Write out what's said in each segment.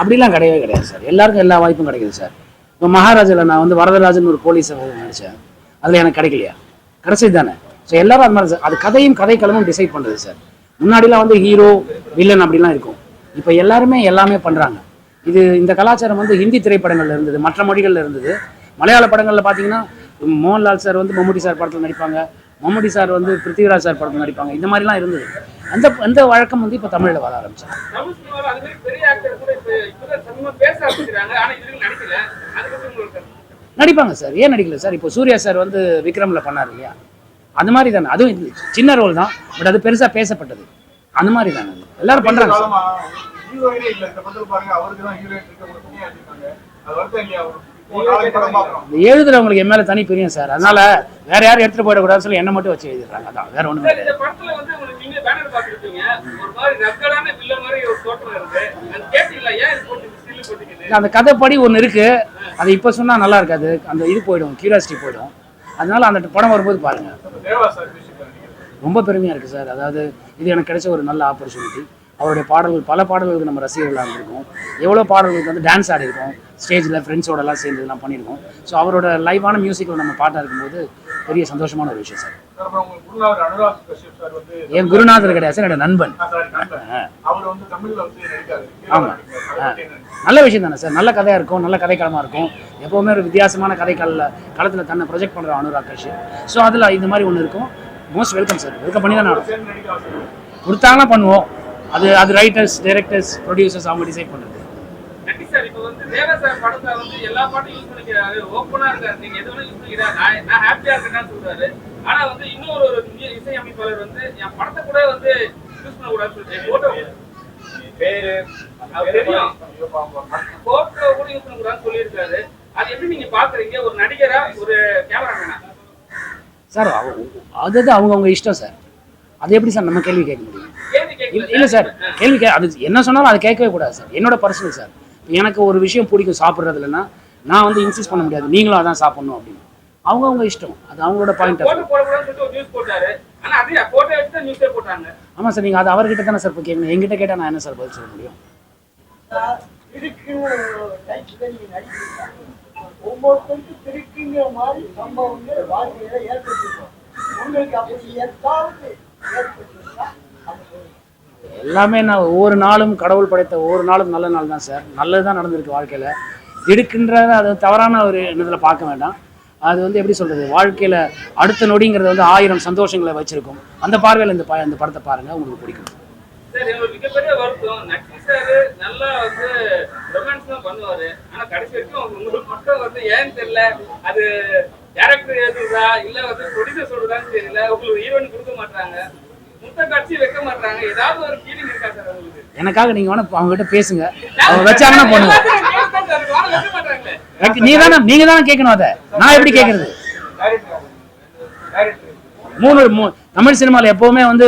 அப்படிலாம் கிடையவே கிடையாது சார். எல்லாருக்கும் எல்லா வாய்ப்பும் கிடைக்குது சார். இப்போ மகாராஜாவில் நான் வந்து வரதராஜன் ஒரு போலீஸ் நடித்தேன் அதில் எனக்கு கிடைக்கலையா? கிடைச்சது தானே. ஸோ எல்லாரும் அது மாதிரி சார் அது கதையும் கதைக்களமும் டிசைட் பண்ணுறது சார். முன்னாடிலாம் வந்து ஹீரோ வில்லன் அப்படிலாம் இருக்கும். இப்போ எல்லாருமே எல்லாமே பண்ணுறாங்க இது இந்த கலாச்சாரம் வந்து ஹிந்தி திரைப்படங்களில் இருந்தது மற்ற மொழிகளில் இருந்தது. மலையாள படங்களில் பார்த்தீங்கன்னா மோகன்லால் சார் வந்து மம்முட்டி சார் படத்தில் நடிப்பாங்க. மம்முட்டி சார் வந்து பிருத்திவிராஜ் சார் படத்தில் நடிப்பாங்க. இந்த மாதிரிலாம் இருந்தது. அந்த அந்த வழக்கம் வந்து இப்போ தமிழில் வர ஆரம்பிச்சாங்க? நடிப்பாங்க சார். ஏன் நடிக்கல சார்? இப்போ சூர்யா சார் வந்து விக்ரம்ல பண்ணார் இல்லையா? அந்த மாதிரி தானே. அதுவும் சின்ன ரோல் தான். பட் அது பெருசா பேசப்பட்டது. அந்த மாதிரி தானே. எல்லாரும் இந்த எழுதுறவங்களுக்கு என் மேல தனி பிரியம் சார். அதனால வேற யாரும் எடுத்துட்டு போயிடக்கூடாதுன்னு சொல்லி என்ன மட்டும் வச்சு எழுதிடுறாங்க. அதான் வேற ஒண்ணுமே சார் கிடையாது இந்த படத்துல வந்து உங்களுக்கு நீங்க பேனர் பாத்துருப்பீங்க ஒரு மாதிரி ரக்கடான வில்ல மாதிரி ஒரு தோற்றம் இருக்கு. அது கேட்டீங்களா? ஏன் இது போட்டு ஸ்டில் போட்டுக்குது இல்ல, அந்த கதைப்படி ஒன்று இருக்கு. அது இப்போ சொன்னா நல்லா இருக்காது. அந்த இது போயிடும் கியூரியாசிட்டி போயிடும். அதனால அந்த படம் வரும்போது பாருங்க. ரொம்ப பெருமையாக இருக்குது சார். அதாவது இது எனக்கு கிடைச்ச ஒரு நல்ல ஆப்பர்ச்சுனிட்டி அவருடைய பாடல்கள் பல பாடல்களுக்கு நம்ம ரசிகர்களாக இருந்திருக்கோம். எவ்வளோ பாடல்களுக்கு வந்து டான்ஸ் ஆடிருக்கோம் ஸ்டேஜில் ஃப்ரெண்ட்ஸோடலாம் சேர்ந்து இதெல்லாம் பண்ணியிருக்கோம். ஸோ அவரோட லைவான மியூசிக்கில் நம்ம பாட்டாக இருக்கும்போது பெரிய சந்தோஷமான ஒரு விஷயம் சார். என் குருநாதர் கிடையாது சார் என்னோட நண்பன். ஆ, sorry, நண்பர். அவர் வந்து தமிழ்ல வந்து நடிக்காரு. ஆமா. அதை பத்தி என்ன நினைக்கிறீங்க? நல்ல விஷயம் தானே சார் நல்ல கதையாக இருக்கும் நல்ல கதைக்களமாக இருக்கும். எப்போவுமே ஒரு வித்தியாசமான கதைக்கள களத்தில் தன்னை ப்ரொஜெக்ட் பண்ணுற அனுராக் கஷ்யப். ஸோ அதில் இந்த மாதிரி ஒன்று இருக்கும். Most welcome sir. வெல்கம் பண்ணி தான் கொடுத்தாங்கன்னா பண்ணுவோம். அது அது ரைட்டர்ஸ் டைரக்டர்ஸ் ப்ரொடியூசர்ஸ் அவங்க டிசைட் பண்ணுறது நன்றி சார். இப்போ வந்து தேவா சார் படத்தை வந்து எல்லா பாட்டும் யூஸ் பண்ணிக்கிறாரு. ஓப்பனா இருக்காரு. நீங்க எது வேணா யூஸ் பண்ணிக்கிறாரு நான் நான் ஹாப்பியா இருக்கேன்னு சொல்றாரு. ஆனா வந்து இன்னொரு ஒரு இந்திய இசையமைப்பாளர் வந்து என் படத்தை கூட வந்து யூஸ் பண்ண கூடாதுன்னு சொல்லிட்டு போட்டோ பேரு தெரியும். கூட யூஸ் பண்ண கூடாதுன்னு சொல்லியிருக்காரு. அது எப்படி நீங்க பாக்குறீங்க? ஒரு நடிகரா ஒரு கேமராமேனா சார் அது அவங்கவுங்க இஷ்டம் சார் அது எப்படி சார் நம்ம கேள்வி கேட்க முடியும்? கேள்வி இல்ல- சார் கேள்வி கே அது என்ன சொன்னாலும் அதை கேட்கவே கூடாது சார் என்னோட பர்சனல் சார் எனக்கு ஒரு விஷயம் பிடிக்கும் சாப்பிட்றதுலன்னா நான் வந்து இன்சிஸ்ட் பண்ண முடியாது. நீங்களும் அதான் சாப்பிடணும் அப்படின்னு. அவங்கவுங்க இஷ்டம். அது அவங்களோட பாயிண்ட் ஆமாம் சார் நீங்கள் அது அவர்கிட்ட தானே சார் இப்போ கேட்கணும் எங்கிட்ட கேட்டால் நான் என்ன சார் பதில் சொல்ல முடியும். எல்லாமே நான் ஒவ்வொரு நாளும் கடவுள் படைத்த ஒவ்வொரு நாளும் நல்ல நாள் தான் சார். நல்லது தான் நடந்திருக்கு வாழ்க்கையில். திடுக்குன்றத அது தவறான ஒரு எண்ணத்தில் பார்க்க வேண்டாம். அது வந்து எப்படி சொல்கிறது வாழ்க்கையில் அடுத்த நொடிங்கிறது வந்து ஆயிரம் சந்தோஷங்களை வச்சிருக்கும். அந்த பார்வையில் இந்த ப இந்த படத்தை பாருங்கள் உங்களுக்கு பிடிக்கும். எனக்காக நீங்கள் வேணா அவங்ககிட்ட பேசுங்க. அவங்க வச்சாங்கன்னா பண்ணுங்க. நீ தானே நீங்கள் தானே கேட்கணும் அதை. நான் எப்படி கேட்குறது? மூணு தமிழ் சினிமாவில் எப்போவுமே வந்து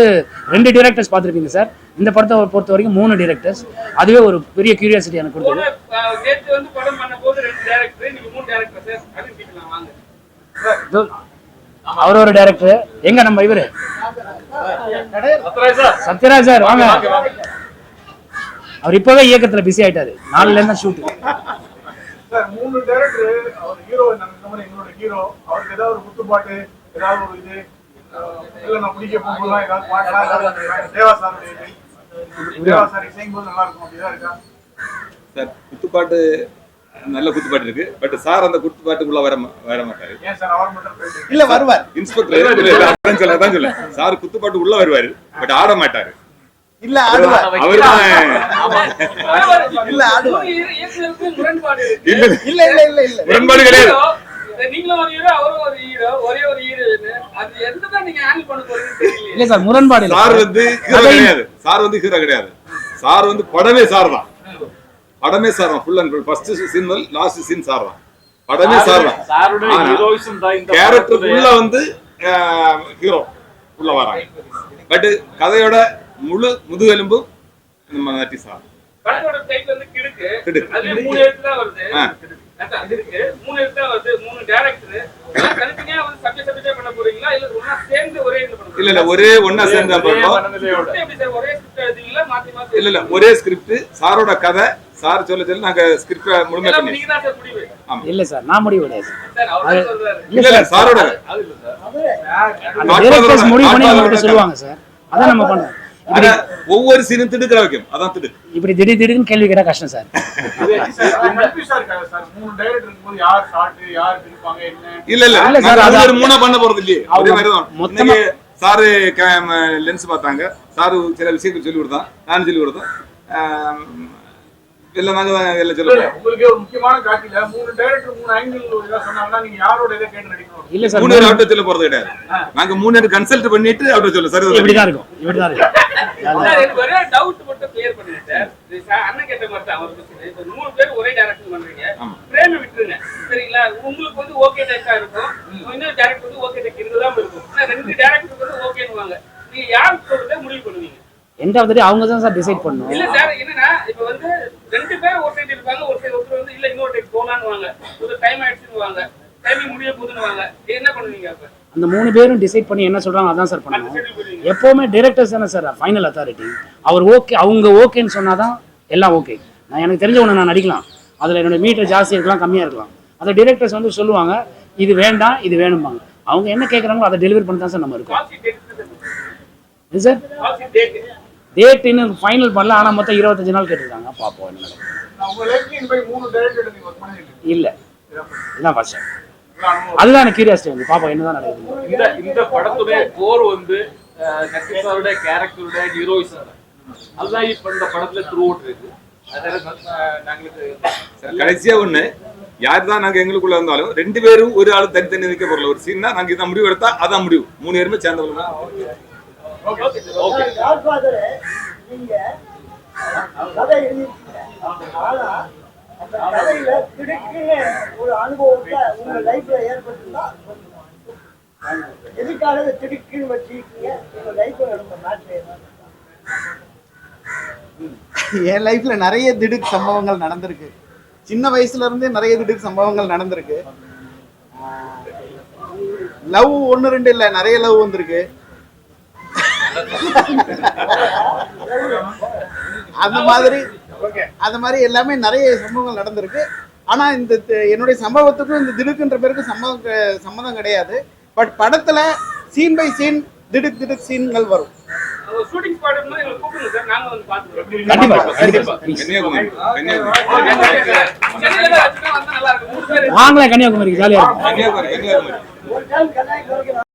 ரெண்டு டிரெக்டர்ஸ் பார்த்துருப்பீங்க சார். இந்த படத்தை பொறுத்த வரைக்கும் மூணு டிரெக்டர்ஸ் அதுவே ஒரு பெரிய கியூரியாசிட்டி எனக்கு கொடுத்தது. நீங்க அவர் ஒரு டைரக்டர் எங்க நம்ம இவரு? சத்யராஜ் சார். வாங்க. அவர் இப்பவே இயக்கத்துல பிஸி ஆயிட்டாரு. நாலுல இருந்தா ஷூட் சார் மூணு டைரக்டர் அவர் ஹீரோ நம்ம இந்த மாதிரி எங்களோட ஹீரோ அவருக்கு ஏதாவது ஒரு குத்துப்பாட்டு ஏதாவது ஒரு இது இல்ல நான் பிடிக்க போகும்போதுலாம் ஏதாவது பாட்டெல்லாம் ஏதாவது தேவா இது. தேவா சார் இசையும் போது நல்லா இருக்கும் அப்படிதான் இருக்கா? சார் குத்துப்பாட்டு நல்ல குத்துப்பாட்டு இருக்கு. பட் சார் அந்த குத்துப்பாட்டுக்குள்ள வர மா- வர மாட்டாரு. ஏன் சார் அவர் மட்டும் பேசுறீங்க? இல்ல வருவார். இன்ஸ்பெக்டர் அதான் சொல்ல சார் குத்துப்பாட்டு உள்ள வருவாரு பட் ஆட மாட்டாரு. இல்ல சார் முரண்பாடு சார் வந்து ஹீரோ கதை- கிடையாது. சார் வந்து ஹீரோ கிடையாது. சார் வந்து படமே சார் தான். படமே சார் தான். Full and full first scene முதல் லாஸ்ட் சீன் சார் தான். படமே சார் தான். வந்து ஹீரோ உள்ள வராங்க. பட் கதையோட முழு முதுகெலும்பு நம்ம நட்டி சார் இல்ல ஒண்ணா சேர்ந்து ஒரே இதுல பண்ண இல்ல இல்ல ஒரே ஒன்னா சேர்ந்து இல்ல இல்ல ஒரே ஸ்கிரிப்ட் சாரோட கதை சார் சொல்ல சொல்ல நாங்க ஸ்கிரிப்ட் முழுமை பண்ணி இல்ல சார் நான் முடிவு இல்ல இல்ல சாரோட முடிவு பண்ணி Godfather நம்மகிட்ட ஓட சொல்லுவாங்க சார் அதான் நம்ம ஒவ்வொரு சீனும் திடுக்கிற வைக்கும். அதான் திடு. இப்படி திடீர் திடீர்னு கேள்வி கேட்டா கஷ்டம் சார். கன்ஃபியூஸா இருக்காங்க சார்? மூணு டைரக்டர் இருக்கும்போது யார் ஷார்ட் யார் இருப்பாங்க என்ன? இல்ல இல்ல. இல்ல நாங்க அது- ஒரு மூணா பண்ண போறது இல்லையே. அதே மாதிரி தான் மொத்தமா- சாரு லென்ஸ் பார்த்தாங்க. சாரு சில விஷயங்கள் சொல்லி கொடுத்தான். நானும் சொல்லி கொடுத்தேன். எல்லாம் நாங்க தான் எல்லாம் இல்ல, சொல்ல இல்ல, உங்களுக்கு ஒரு முக்கியமான காட்சியில மூணு டைரக்டர் மூணு ஆங்கிள் சொன்னாங்கன்னா நீங்க யாரோட இதை கேட்டு நடிக்கணும் இல்ல சார் மூணு சொல்ல போறது கிடையாது. நாங்க மூணு பேர் கன்சல்ட் பண்ணிட்டு அவுட்ட சொல்ல சரி இருக்கும் இருக்கும். எனக்கு ஒரே டவுட் மட்டும் கிளியர் பண்ணுங்க சார் அண்ணன் கேட்ட மாதிரி தான் அவர் question. இப்ப மூணு பேர் ஒரே டைரக்ஷன் பண்றீங்க. பிரேம விட்டுருங்க. சரிங்களா? உங்களுக்கு வந்து ஓகே டேக்கா இருக்கும். இன்னொரு டேரக்டர் வந்து ஓகே டேக் இருந்துதான் இருக்கும். ஆனா ரெண்டு டேரக்டர் வந்து ஓகேன்னுவாங்க நீங்க யார் சொல்றதை முடிவு பண்ணுவீங்க? எண்ட் ஆஃப் த டே அவங்க தான் சார் டிசைட் இல்ல பண்ணணும் சார் என்னன்னா இப்ப வந்து ரெண்டு பேர் ஒரு சைடு இருப்பாங்க ஒரு சைடு ஒருத்தர் வந்து இல்ல இன்னொரு டைம் போலான்னு ஒரு டைம் ஆயிடுச்சுன்னு டைமிங் முடிய போகுதுன்னு என்ன பண்ணுவீங்க அப்ப? அந்த மூணு பேரும் டிசைட் பண்ணி என்ன சொல்றாங்க அதான் சார் பண்ணுவீங்க எப்பவுமே டிரெக்டர்ஸ் தானே சார் ஃபைனல் அத்தாரிட்டி அவர் ஓகே அவங்க ஓகேன்னு சொன்னாதான் எல்லாம் ஓகே நான் எனக்கு தெரிஞ்ச ஒன்று நான் நடிக்கலாம். அதில் என்னோட மீட்டர் ஜாஸ்தி இருக்கலாம் கம்மியாக இருக்கலாம். அந்த டிரெக்டர்ஸ் வந்து சொல்லுவாங்க இது வேண்டாம் இது வேணும்பாங்க. அவங்க என்ன கேட்குறாங்களோ அதை டெலிவரி பண்ணி தான் சார் நம்ம இருக்கோம். சார் டேட் இன்னும் ஃபைனல் பண்ணல ஆனால் மொத்தம் இருபத்தஞ்சு நாள் கேட்டிருக்காங்க. பார்ப்போம் என்ன இல்லை. இதுதான் ஃபர்ஸ்ட். அதுதான் எனக்கு கியூரியாசிட்டி வந்து. பார்ப்போம் என்னதான் நடக்குது? இந்த இந்த படத்துடைய கோர் வந்து நட்சத்திரோட கேரக்டரோட ஹீரோயிசம் அதுதான் இப்ப இந்த படத்துல த்ரூ அவுட் இருக்கு கடைசியா ஒண்ணு. யார் தான் நாங்க எங்களுக்குள்ள இருந்தாலும் ரெண்டு பேரும் ஒரு ஆளு தனித்தனி நிக்க போறல ஒரு சீன்னா நாங்க இதான் முடிவு எடுத்தா அதான் முடிவு. மூணு பேருமே சேர்ந்தவங்க ஓகே. ஆனா அந்த கதையில திடுக்குன்னு ஒரு அனுபவத்தை உங்க லைஃப்ல ஏற்பட்டுருந்தா எதுக்காக திடுக்குன்னு வச்சிருக்கீங்க உங்க லைஃப்ல நடந்த மேட்ச் என் லைஃப்ல நிறைய திடுக் சம்பவங்கள் நடந்திருக்கு. சின்ன வயசுல இருந்தே நிறைய திடுக் சம்பவங்கள் நடந்திருக்கு. லவ் ஒன்று ரெண்டு இல்லை நிறைய லவ் வந்திருக்கு. அந்த மாதிரி அந்த மாதிரி எல்லாமே நிறைய சம்பவங்கள் நடந்திருக்கு. ஆனா இந்த என்னுடைய சம்பவத்துக்கும் இந்த திடுக்குன்ற பேருக்கு சம்பவம் க- சம்மதம் கிடையாது. பட் படத்துல சீன் பை சீன் திடுக் திடுக் சீன்கள் வரும். ஷூட்டிங் ஸ்பாட் இருந்தா எங்களை கூப்பிடுங்க சார். நாங்க வந்து பாத்துக்கிறோம் கண்டிப்பா கண்டிப்பா. கன்னியாகுமரி இருக்கும்.